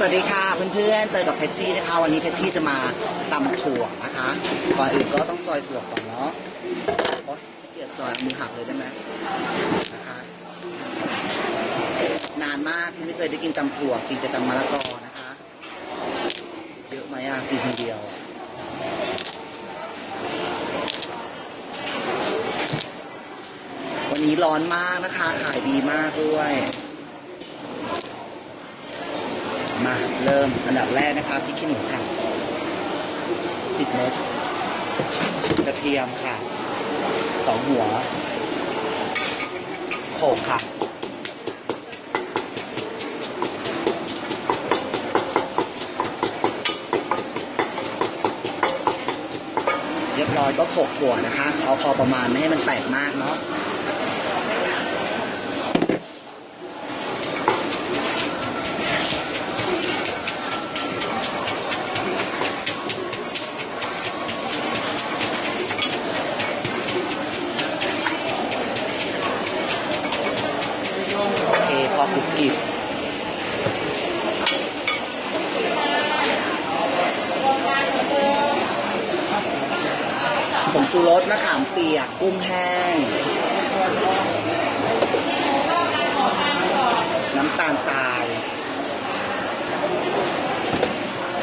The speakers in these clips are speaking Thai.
สวัสดีค่ะเพื่อนๆเจอกับเพชชี่นะคะ วันนี้เพชชี่จะมาตำถั่วนะคะก่อนอื่นก็ต้องซอยถั่วก่อนเนาะโอ๊ยเกียจซอยมือหักเลยได้ไหมนะคะ นานมากที่ไม่เคยได้กินตำถั่วกินแต่ตำมะละกอนะคะ เยอะไหมอะกินคนเดียววันนี้ร้อนมากนะคะ ขายดีมากด้วย มาเริ่มอันดับแรกนะคะพริกขี้หนูค่ะสิบเม็ดกระเทียมค่ะสองหัวโขลกค่ะเรียบร้อยก็โขกถั่วนะคะเอาพอประมาณไม่ให้มันแตกมากเนาะ โอเคุกกริบผมชูรสมะขามเปียก กุ้งแห้ง น้ำตาลทราย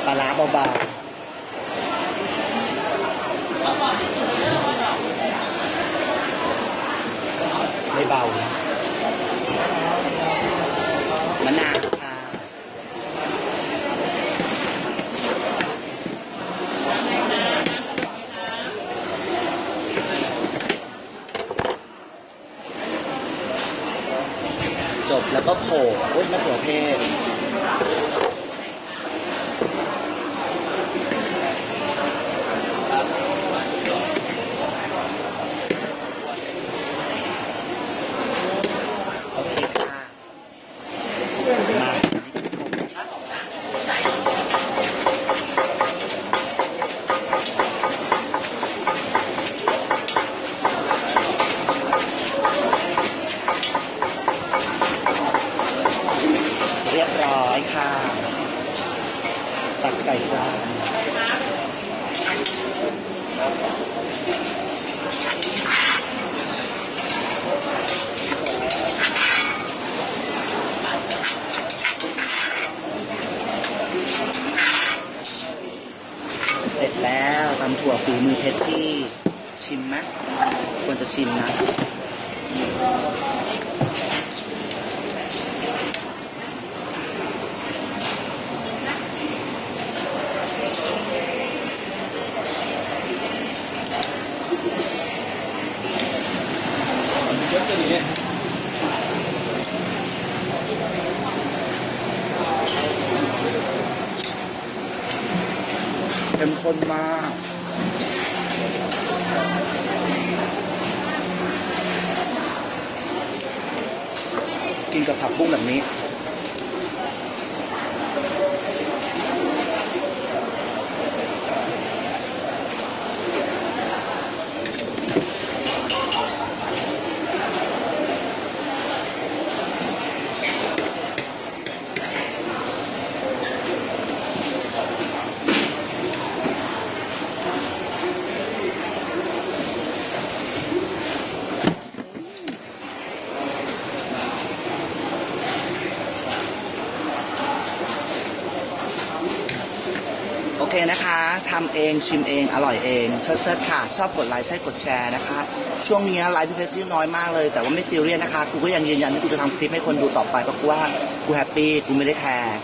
ปลาร้าเบาๆไม่เบานะ มะนาวค่ะ จบแล้วก็โผล่โอ้ยมะเขือเทศโอเคค่ะ มาเรียบร้อยค่ะ ตักใส่จาน เสร็จแล้วตำถั่วฝีมือเพชรชี่ ชิมไหมควรจะชิมนะ เข้มข้นมากกินกับผักบุ้งแบบนี้ เคนะคะทำเองชิมเองอร่อยเองเซิร์ชๆค่ะ ชอบกดไลค์ใช่กดแชร์นะคะ ช่วงนี้ไลฟ์พี่เพชรน้อยมากเลย แต่ว่าไม่ซีเรียสนะคะกูก็ยังยืนยันที่กูจะทำคลิปให้คนดูต่อไปเพราะกูว่ากูแฮปปี้กูไม่ได้แคร์